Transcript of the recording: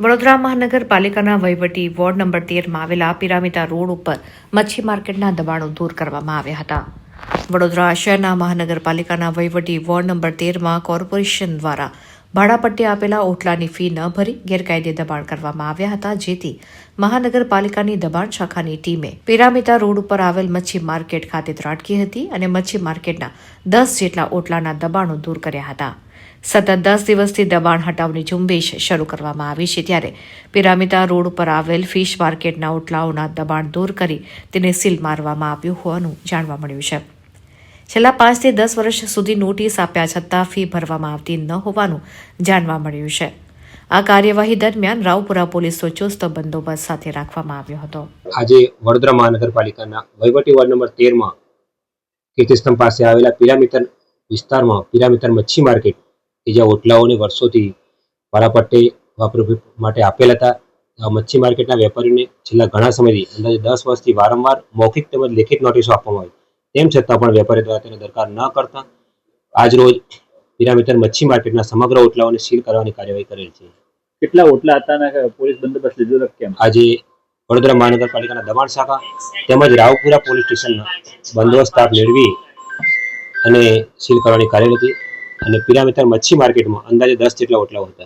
વડોદરા મહાનગરપાલિકાના વહીવટી ward number તેરમાં આવેલા પિરામિડા રોડ ઉપર મચ્છી માર્કેટના દબાણો દૂર કરવામાં આવ્યા હતા. વડોદરા શહેરના મહાનગરપાલિકાના વહીવટી વોર્ડ નંબર તેરમાં કોર્પોરેશન દ્વારા ભાડાપટ્ટી આપેલા ઓટલાની ફી ન ભરી ગેરકાયદે દબાણ કરવામાં આવ્યા હતા, જેથી મહાનગરપાલિકાની દબાણ શાખાની ટીમે પિરામિતા રોડ ઉપર આવેલ મચ્છી માર્કેટ ખાતે ત્રાટકી હતી અને મચ્છી માર્કેટના દસ જેટલા ઓટલાના દબાણો દૂર કર્યા હતા. સતત દસ દિવસથી દબાણ હટાવની ઝુંબેશ શરૂ કરવામાં આવી છે, ત્યારે પિરામિતા રોડ ઉપર આવેલ ફિશ માર્કેટના ઓટલાઓના દબાણ દૂર કરી તેને સીલ મારવામાં આવ્યું હોવાનું જાણવા મળ્યું છે. છેલ્લા પાંચથી દસ વર્ષ સુધી નોટિસ આપ્યા છતાં ફી ભરવામાં આવતી ન હોવાનું જાણવા મળ્યું છે. આ કાર્યવાહી દરમિયાન રાવપુરા પોલીસનો ચુસ્ત બંદોબસ્ત સાથે રાખવામાં આવ્યો હતો. આજે વડોદરા મહાનગરપાલિકાના વહીવટી વોર્ડ નંબર તેરમાં કીર્તિસ્તંભ પાસે આવેલા પિરામિતર વિસ્તારમાં, પિરામિતર મચ્છી માર્કેટ કે જ્યાં ઓટલાઓને વર્ષોથી ભાડાપટ્ટે વાપરવા માટે આપેલ હતા મચ્છી માર્કેટના વેપારીઓને છેલ્લા ઘણા સમયથી, અંદાજે દસ વર્ષથી વારંવાર મૌખિક તેમજ લેખિત નોટિસો આપવામાં આવી. તેમ છતાં પણ વેપારી દ્વારા તેનો દરકાર ન કરતા આજરોજ પિરામિતર મચ્છી માર્કેટના સમગ્ર ઓટલાઓને સીલ કરવાની કાર્યવાહી કરેલ છે. કેટલા ઓટલા હતા અને પોલીસ બંદોબસ્ત લીધો કેમ? આજે વડોદરા મહાનગરપાલિકાના દબાણ શાખા તેમજ રાવપુરા પોલીસ સ્ટેશનના બંદોબસ્ત સ્ટાફ મેળવી અને સીલ કરવાની કાર્ય હતી અને પિરામિતર મચ્છી માર્કેટમાં અંદાજે દસ જેટલા ઓટલાઓ હતા.